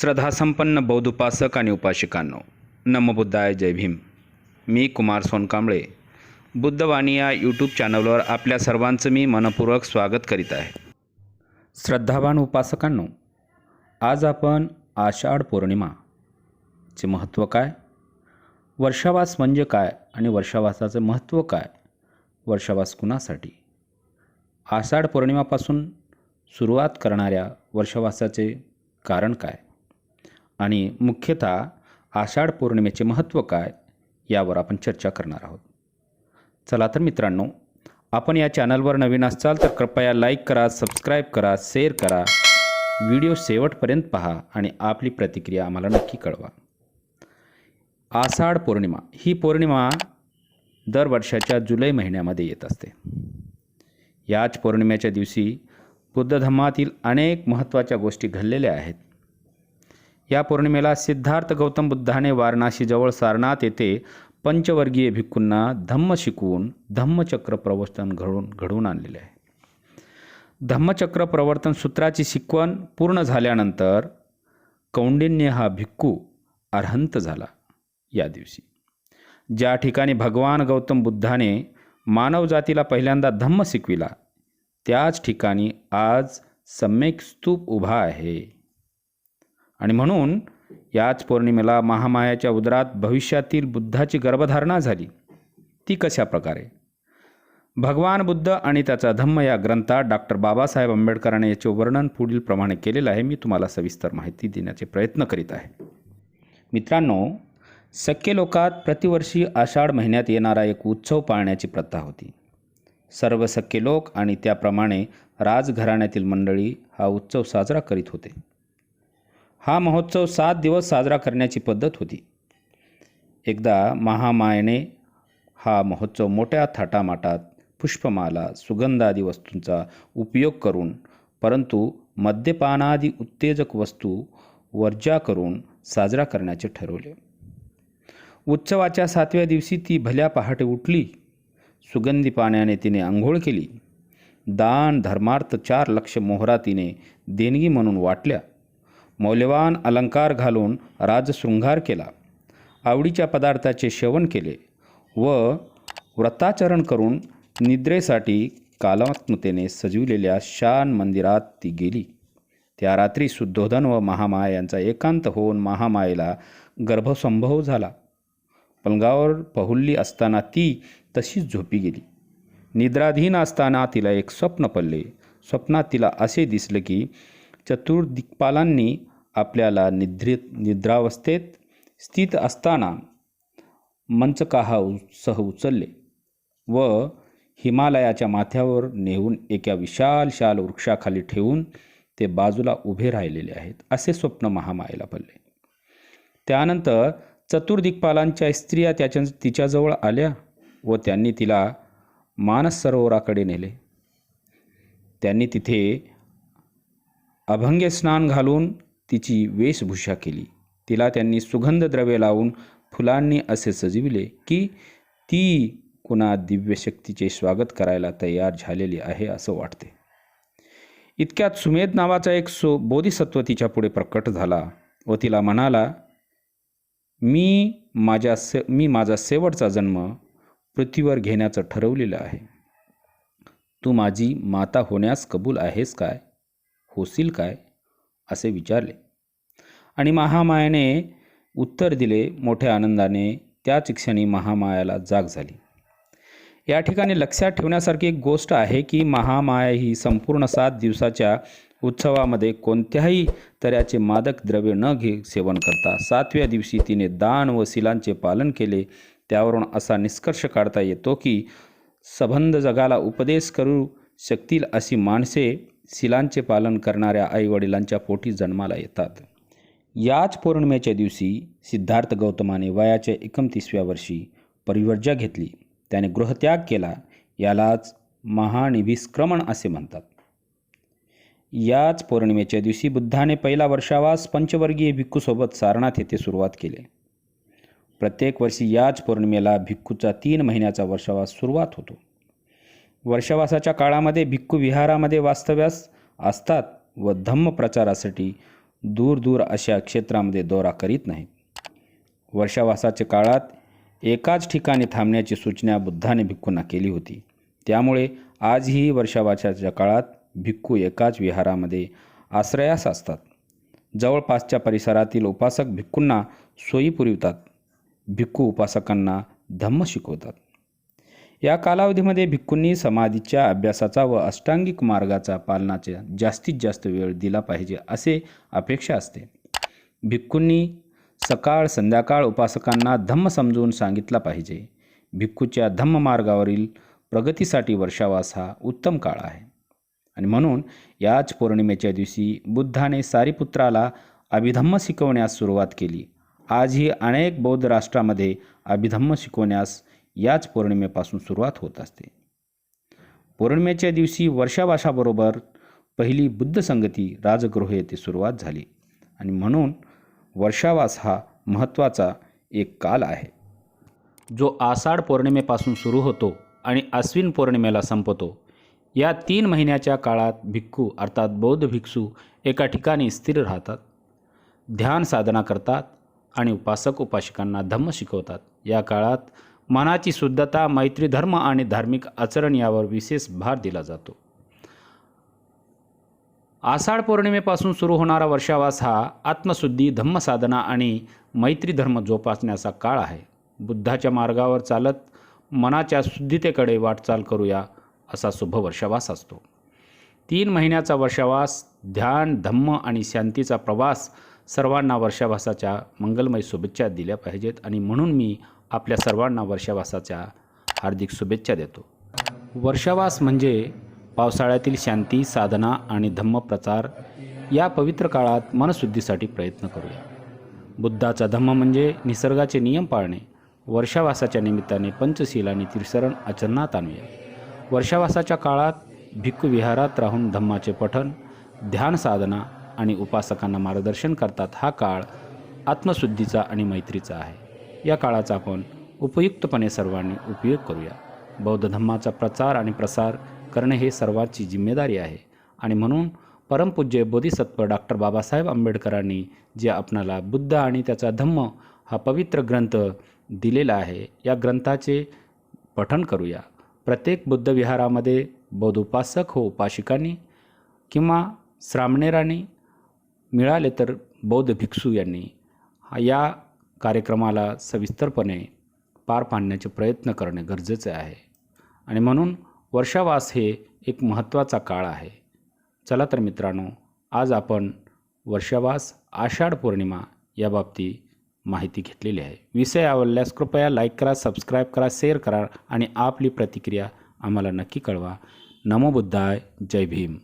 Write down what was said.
श्रद्धासंपन्न बौद्ध उपासक आणि उपासिकांनो नमबुद्धाय जय भीम. मी कुमार सोनकांबळे. बुद्धवाणी या यूट्यूब चॅनलवर आपल्या सर्वांचं मी मनपूर्वक स्वागत करीत आहे. श्रद्धावान उपासकांनो आज आपण आषाढ पौर्णिमाचे महत्त्व काय? वर्षावास म्हणजे काय आणि वर्षावासाचं महत्त्व काय? वर्षावास कुणासाठी? आषाढ पौर्णिमापासून सुरुवात करणाऱ्या वर्षावासाचे कारण काय? आणि मुख्यतः आषाढ पौर्णिमेचे महत्त्व काय यावर आपण चर्चा करणार आहोत. चला तर मित्रांनो आपण या चॅनलवर नवीन असाल तर कृपया लाईक करा सबस्क्राईब करा शेअर करा. व्हिडिओ शेवटपर्यंत पहा आणि आपली प्रतिक्रिया आम्हाला नक्की कळवा. आषाढ पौर्णिमा ही पौर्णिमा दर वर्षाच्या जुलै महिन्यामध्ये येत असते. याच पौर्णिमेच्या दिवशी बुद्ध धर्मातील अनेक महत्त्वाच्या गोष्टी घडलेल्या आहेत. या पौर्णिमेला सिद्धार्थ गौतम बुद्धाने वाराणसीजवळ सारनाथ येथे पंचवर्गीय भिक्खूंना धम्म शिकवून धम्मचक्र प्रवर्तन घडवून घडवून आणलेले आहे. धम्मचक्र प्रवर्तन सूत्राची शिकवण पूर्ण झाल्यानंतर कौंडिन्य हा भिक्खू अर्हंत झाला या दिवशी. ज्या ठिकाणी भगवान गौतम बुद्धाने मानवजातीला पहिल्यांदा धम्म शिकविला त्याच ठिकाणी आज सम्यक स्तूप उभा आहे. आणि म्हणून याच पौर्णिमेला महामायाच्या उदरात भविष्यातील बुद्धाची गर्भधारणा झाली. ती कशा प्रकारे? भगवान बुद्ध आणि त्याचा धम्म या ग्रंथात डॉक्टर बाबासाहेब आंबेडकरांनी याचे वर्णन पुढील प्रमाणे केलेलं आहे. मी तुम्हाला सविस्तर माहिती देण्याचे प्रयत्न करीत आहे. मित्रांनो सक्के लोकात प्रतिवर्षी आषाढ महिन्यात येणारा एक उत्सव पाळण्याची प्रथा होती. सर्व सख्खे लोक आणि त्याप्रमाणे राजघराण्यातील मंडळी हा उत्सव साजरा करीत होते. हा महोत्सव सात दिवस साजरा करण्याची पद्धत होती. एकदा महामायने हा महोत्सव मोठ्या थाटामाटात पुष्पमाला सुगंधादी वस्तूंचा उपयोग करून परंतु मद्यपानादी उत्तेजक वस्तू वर्जा करून साजरा करण्याचे ठरवले. उत्सवाच्या सातव्या दिवशी ती भल्या पहाटे उठली. सुगंधी पाण्याने तिने आंघोळ केली. दान धर्मार्थ चार लक्ष मोहरा तिने देणगी म्हणून वाटल्या. मौल्यवान अलंकार घालून राजशृंगार केला. आवडीच्या पदार्थाचे सेवन केले व व्रताचरण करून निद्रेसाठी कालात्मतेने सजविलेल्या शान मंदिरात ती गेली. त्या रात्री शुद्धोधन व महामाया यांचा एकांत होऊन महामायेला गर्भसंभव झाला. पलंगावर पहुल्ली असताना ती तशीच झोपी गेली. निद्राधीन असताना तिला एक स्वप्न पडले. स्वप्नात तिला असे दिसले की चतुर्दिक्पालांनी आपल्याला निद्रित निद्रावस्थेत स्थित असताना मंचकाहा सह उचलले व हिमालयाच्या माथ्यावर नेऊन एका विशाल शाल वृक्षाखाली ठेवून ते बाजूला उभे राहिलेले आहेत असे स्वप्न महामायेला पडले. त्यानंतर चतुर्दिक्पालांच्या स्त्रिया त्याच्या तिच्याजवळ आल्या व त्यांनी तिला मानस सरोवराकडे नेले. त्यांनी तिथे अभंगे स्नान घालून तिची वेशभूषा केली. तिला त्यांनी सुगंध द्रव्य लावून फुलांनी असे सजविले की ती कुणा दिव्यशक्तीचे स्वागत करायला तयार झालेली आहे असं वाटते. इतक्यात सुमेध नावाचा एक सो बोधिसत्व तिच्या पुढे प्रकट झाला व तिला म्हणाला मी माझ्या से मी माझा शेवटचा जन्म पृथ्वीवर घेण्याचं ठरवलेलं आहे. तू माझी माता होण्यास कबूल आहेस काय? होशील काय? असे विचारले. आणि महामायाने उत्तर दिले मोठ्या आनंदाने त्याच क्षणी महामायाला जाग झाली. या ठिकाणी लक्षात ठेवण्यासारखी एक गोष्ट आहे की महामाया ही संपूर्ण सात दिवसाच्या उत्सवामध्ये कोणत्याही तऱ्याचे मादक द्रव्य न घे सेवन करता सातव्या दिवशी तिने दान व शिलांचे पालन केले त्यावरून असा निष्कर्ष काढता येतो की सबंध जगाला उपदेश करू शकतील अशी माणसे शिलांचे पालन करणाऱ्या आईवडिलांच्या पोटी जन्माला येतात. याच पौर्णिमेच्या दिवशी सिद्धार्थ गौतमाने वयाच्या एकोणतीसव्या वर्षी परिवर्जा घेतली. त्याने गृहत्याग केला. यालाच महानिभिस्क्रमण असे म्हणतात. याच पौर्णिमेच्या दिवशी बुद्धाने पहिला वर्षावास पंचवर्गीय भिक्खूसोबत सारनाथ येथे सुरुवात केली. प्रत्येक वर्षी याच पौर्णिमेला भिक्खूचा तीन महिन्याचा वर्षावास सुरुवात होतो. वर्षावासाच्या काळामध्ये भिक्खू विहारामध्ये वास्तव्यास असतात व धम्म प्रचारासाठी दूर दूर अशा क्षेत्रामध्ये दौरा करीत नाहीत. वर्षावासाच्या काळात एकाच ठिकाणी थांबण्याची सूचना बुद्धाने भिक्खूंना केली होती. त्यामुळे आजही वर्षावासाच्या काळात भिक्खू एकाच विहारामध्ये आश्रयास असतात. जवळपासच्या परिसरातील उपासक भिक्खूंना सोयी पुरवितात. भिक्खू उपासकांना धम्म शिकवतात. या कालावधीमध्ये भिक्खूंनी समाधीच्या अभ्यासाचा व अष्टांगिक मार्गाचा पालनाचा जास्तीत जास्त वेळ दिला पाहिजे असे अपेक्षा असते. भिक्खूंनी सकाळ संध्याकाळ उपासकांना धम्म समजून सांगितला पाहिजे. भिक्खूच्या धम्म मार्गावरील प्रगतीसाठी वर्षावास हा उत्तम काळ आहे. आणि म्हणून याच पौर्णिमेच्या दिवशी बुद्धाने सारीपुत्राला अभिधम्म शिकवण्यास सुरुवात केली. आजही अनेक बौद्ध राष्ट्रामध्ये अभिधम्म शिकवण्यास याच पौर्णिमेपासून सुरुवात होत असते. पौर्णिमेच्या दिवशी वर्षावासाबरोबर पहिली बुद्ध संगती राजगृह येथे सुरुवात झाली आणि म्हणून वर्षावास हा महत्त्वाचा एक काल आहे. जो आषाढ पौर्णिमेपासून सुरू होतो आणि अश्विन पौर्णिमेला संपतो या तीन महिन्याच्या काळात भिक्खू अर्थात बौद्ध भिक्षू एका ठिकाणी स्थिर राहतात ध्यान साधना करतात आणि उपासक उपासिकांना धम्म शिकवतात. या काळात मनाची शुद्धता मैत्री धर्म आणि धार्मिक आचरण यावर विशेष भार दिला जातो. आषाढ पौर्णिमेपासून सुरू होणारा वर्षावास हा आत्मशुद्धी धम्मसाधना आणि मैत्री धर्म जोपासण्याचा काळ आहे. बुद्धाच्या मार्गावर चालत मनाच्या शुद्धतेकडे वाटचाल करूया असा शुभ वर्षावास असतो. तीन महिन्याचा वर्षावास ध्यान धम्म आणि शांतीचा प्रवास सर्वांना वर्षावासाच्या मंगलमय शुभेच्छा दिल्या पाहिजेत आणि म्हणून मी आपल्या सर्वांना वर्षावासाच्या हार्दिक शुभेच्छा देतो. वर्षावास म्हणजे पावसाळ्यातील शांती साधना आणि धम्मप्रचार या पवित्र काळात मनशुद्धीसाठी प्रयत्न करूया. बुद्धाचा धम्म म्हणजे निसर्गाचे नियम पाळणे. वर्षावासाच्या निमित्ताने पंचशील आणि त्रिसरण आचरणात आणूया. वर्षावासाच्या काळात भिक्खू विहारात राहून धम्माचे पठण ध्यान साधना आणि उपासकांना मार्गदर्शन करतात हा काळ आत्मशुद्धीचा आणि मैत्रीचा आहे. या काळाचा आपण उपयुक्तपणे सर्वांनी उपयोग करूया. बौद्ध धम्माचा प्रचार आणि प्रसार करणे हे सर्वांची जिम्मेदारी आहे. आणि म्हणून परमपूज्य बोधिसत्व डॉक्टर बाबासाहेब आंबेडकरांनी जे आपणाला बुद्ध आणि त्याचा धम्म हा पवित्र ग्रंथ दिलेला आहे या ग्रंथाचे पठण करूया. प्रत्येक बुद्ध विहारामध्ये बौद्ध उपासक हो उपासिकांनी किंवा श्रामणेरांनी मिळाले तर बौद्ध भिक्षू यांनी. या कार्यक्रमाला सविस्तरपणे पार पाडण्याचे प्रयत्न करणे गरजेचे आहे. आणि म्हणून वर्षावास हे एक महत्त्वाचा काळ आहे. चला तर मित्रांनो आज आपण वर्षावास आषाढ पौर्णिमा याबाबतीत माहिती घेतलेली आहे. विषय आवडल्यास कृपया लाईक करा सबस्क्राईब करा शेअर करा आणि आपली प्रतिक्रिया आम्हाला नक्की कळवा. नमो बुद्धाय जय भीम.